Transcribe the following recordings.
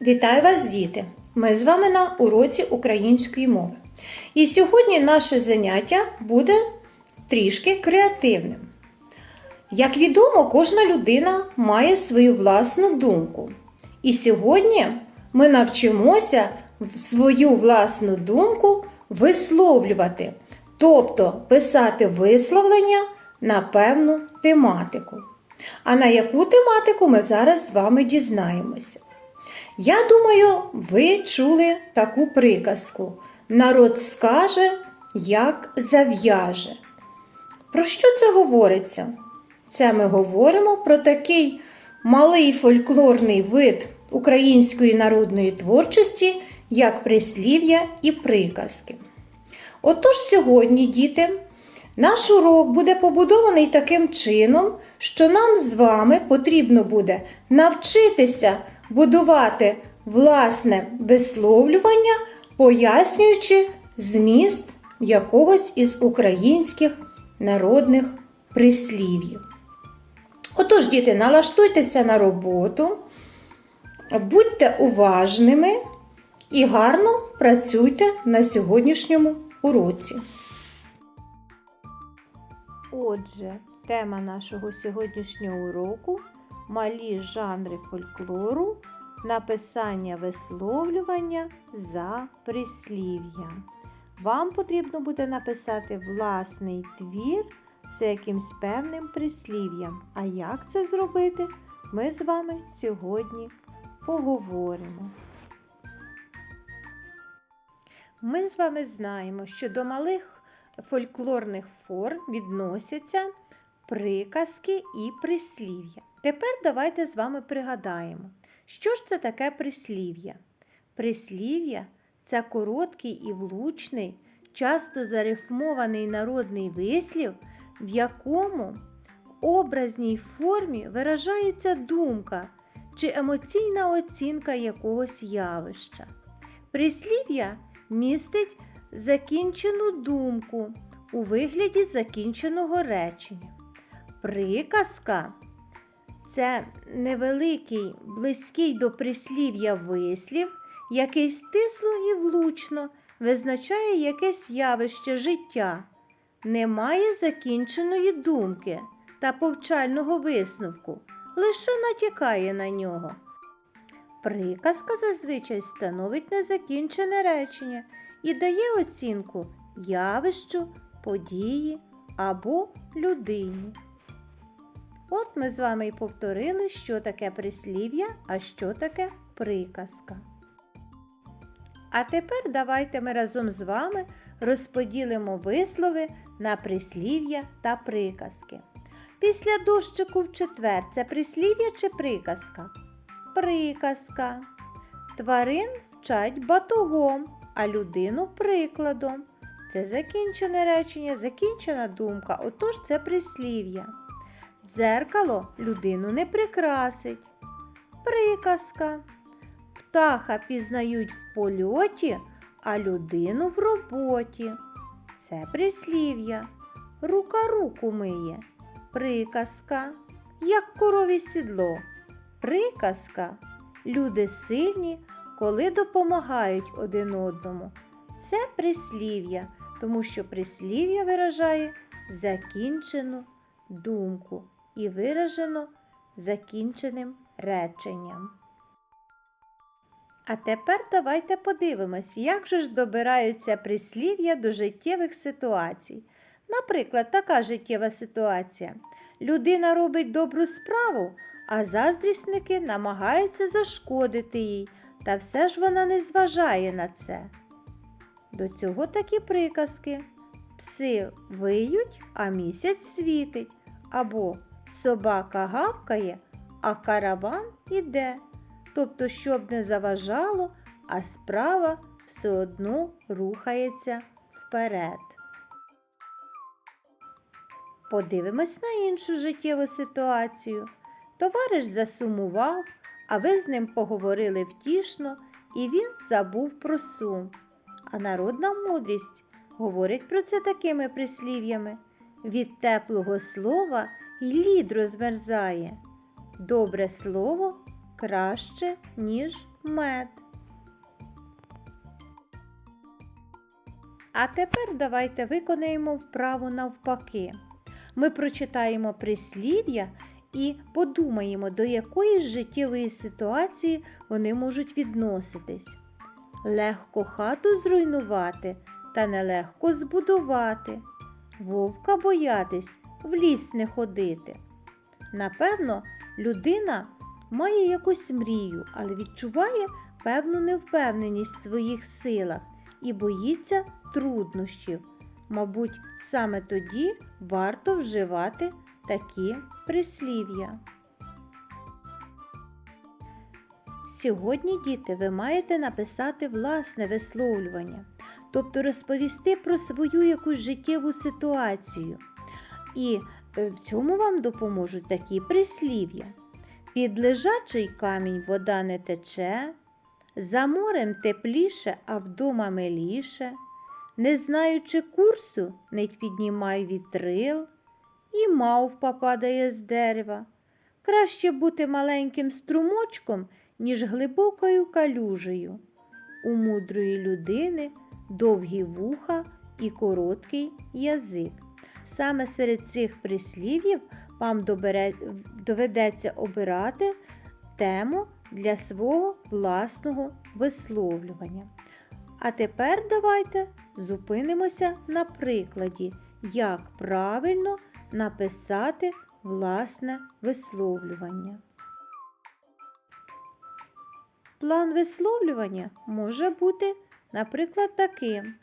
Вітаю вас, діти! Ми з вами на уроці української мови. І сьогодні наше заняття буде трішки креативним. Як відомо, кожна людина має свою власну думку. І сьогодні ми навчимося свою власну думку висловлювати, тобто писати висловлення на певну тематику. А на яку тематику ми зараз з вами дізнаємося. Я думаю, ви чули таку приказку. Народ скаже, як зав'яже. Про що це говориться? Це ми говоримо про такий малий фольклорний вид української народної творчості, як прислів'я і приказки. Отож сьогодні, діти, наш урок буде побудований таким чином, що нам з вами потрібно буде навчитися будувати власне висловлювання, пояснюючи зміст якогось із українських народних прислів'їв. Отож, діти, налаштуйтеся на роботу, будьте уважними і гарно працюйте на сьогоднішньому уроці. Отже, тема нашого сьогоднішнього уроку малі жанри фольклору, написання висловлювання за прислів'я. Вам потрібно буде написати власний твір за якимсь певним прислів'ям. А як це зробити, ми з вами сьогодні поговоримо. Ми з вами знаємо, що до малих фольклорних форм відносяться приказки і прислів'я. Тепер давайте з вами пригадаємо, що ж це таке прислів'я. Прислів'я це короткий і влучний, часто зарифмований народний вислів, в якому образній формі виражається думка чи емоційна оцінка якогось явища. Прислів'я містить закінчену думку у вигляді закінченого речення. Приказка це невеликий, близький до прислів'я вислів, який стисло і влучно визначає якесь явище життя, не має закінченої думки та повчального висновку, лише натякає на нього. Приказка зазвичай становить незакінчене речення і дає оцінку явищу, події або людині. От ми з вами і повторили, що таке прислів'я, а що таке приказка. А тепер давайте ми разом з вами розподілимо вислови на прислів'я та приказки. Після дощику в четвер це прислів'я чи приказка? Приказка. Тварин вчать батогом, а людину прикладом. Це закінчене речення, закінчена думка, отож це прислів'я. Дзеркало людину не прикрасить. Приказка. Птаха пізнають в польоті, а людину в роботі. Це прислів'я. Рука руку миє. Приказка. Як корові сідло. Приказка. Люди сильні, коли допомагають один одному. Це прислів'я, тому що прислів'я виражає закінчену думку і виражено закінченим реченням. А тепер давайте подивимось, як же ж добираються прислів'я до життєвих ситуацій. Наприклад, така життєва ситуація. Людина робить добру справу, а заздрісники намагаються зашкодити їй, та все ж вона не зважає на це. До цього такі приказки. Пси виють, а місяць світить, або собака гавкає, а караван іде. Тобто, щоб не заважало, а справа все одно рухається вперед. Подивимось на іншу життєву ситуацію. Товариш засумував, а ви з ним поговорили втішно, і він забув про сум. А народна мудрість говорить про це такими прислів'ями. Від теплого слова й лід розмерзає. Добре слово краще, ніж мед. А тепер давайте виконаємо вправу навпаки. Ми прочитаємо прислів'я і подумаємо, до якої життєвої ситуації вони можуть відноситись. Легко хату зруйнувати та нелегко збудувати. Вовка боятись, в ліс не ходити. Напевно, людина має якусь мрію, але відчуває певну невпевненість в своїх силах і боїться труднощів. Мабуть, саме тоді варто вживати такі прислів'я. Сьогодні, діти, ви маєте написати власне висловлювання, тобто розповісти про свою якусь життєву ситуацію. І е, в цьому вам допоможуть такі прислів'я. Під лежачий камінь вода не тече, за морем тепліше, а вдома миліше, не знаючи курсу, не піднімай вітрил, і мавпа падає з дерева. Краще бути маленьким струмочком, ніж глибокою калюжею. У мудрої людини довгі вуха і короткий язик. Саме серед цих прислів'їв вам добере- доведеться обирати тему для свого власного висловлювання. А тепер давайте зупинимося на прикладі, як правильно написати власне висловлювання. План висловлювання може бути, наприклад, таким.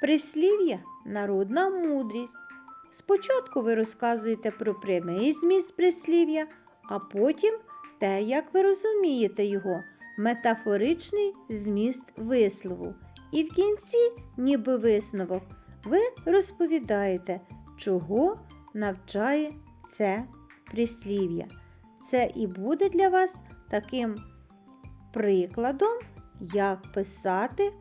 Прислів'я народна мудрість. Спочатку ви розказуєте про прямий зміст прислів'я, а потім те, як ви розумієте його, метафоричний зміст вислову. І в кінці, ніби висновок, ви розповідаєте, чого навчає це прислів'я. Це і буде для вас таким прикладом, як писати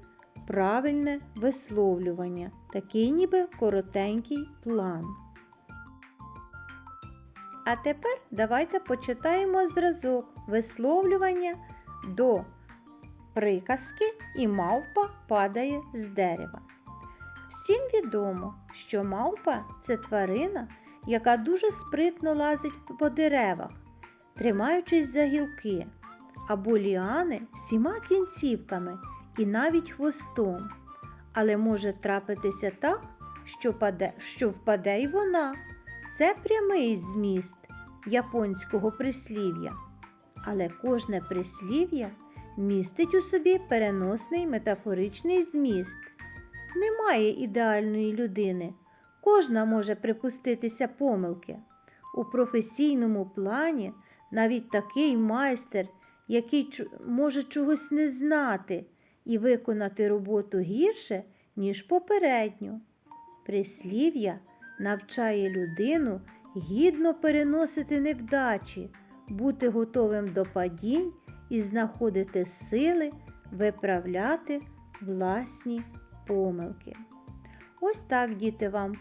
правильне висловлювання, такий ніби коротенький план. А тепер давайте почитаємо зразок висловлювання до приказки і мавпа падає з дерева. Всім відомо, що мавпа це тварина, яка дуже спритно лазить по деревах, тримаючись за гілки або ліани всіма кінцівками і навіть хвостом. Але може трапитися так, що, паде, що впаде й вона. Це прямий зміст японського прислів'я. Але кожне прислів'я містить у собі переносний метафоричний зміст. Немає ідеальної людини. Кожна може припуститися помилки. У професійному плані навіть такий майстер, який може чогось не знати і виконати роботу гірше, ніж попередню. Прислів'я навчає людину гідно переносити невдачі, бути готовим до падінь і знаходити сили виправляти власні помилки. Ось так, діти, вам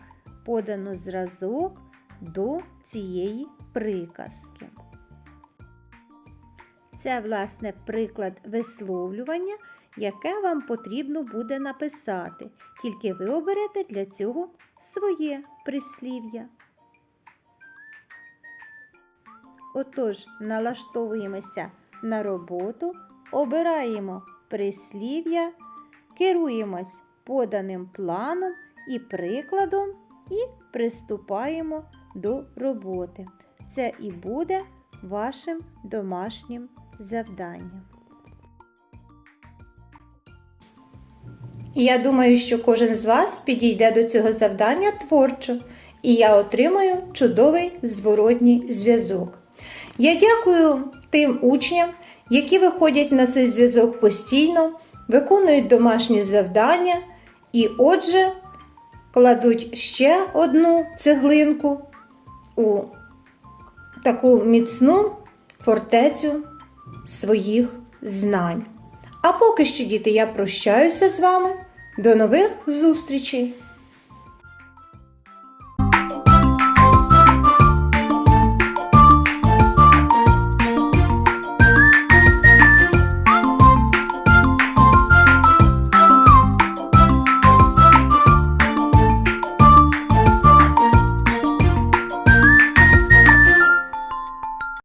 подано зразок до цієї приказки. Це, власне, приклад висловлювання, яке вам потрібно буде написати. Тільки ви оберете для цього своє прислів'я. Отож, налаштовуємося на роботу, обираємо прислів'я, керуємось поданим планом і прикладом і приступаємо до роботи. Це і буде вашим домашнім завданням. Я думаю, що кожен з вас підійде до цього завдання творчо, і я отримаю чудовий зворотній зв'язок. Я дякую тим учням, які виходять на цей зв'язок постійно, виконують домашні завдання і, отже, кладуть ще одну цеглинку у таку міцну фортецю своїх знань. А поки що, діти, я прощаюся з вами. До нових зустрічей!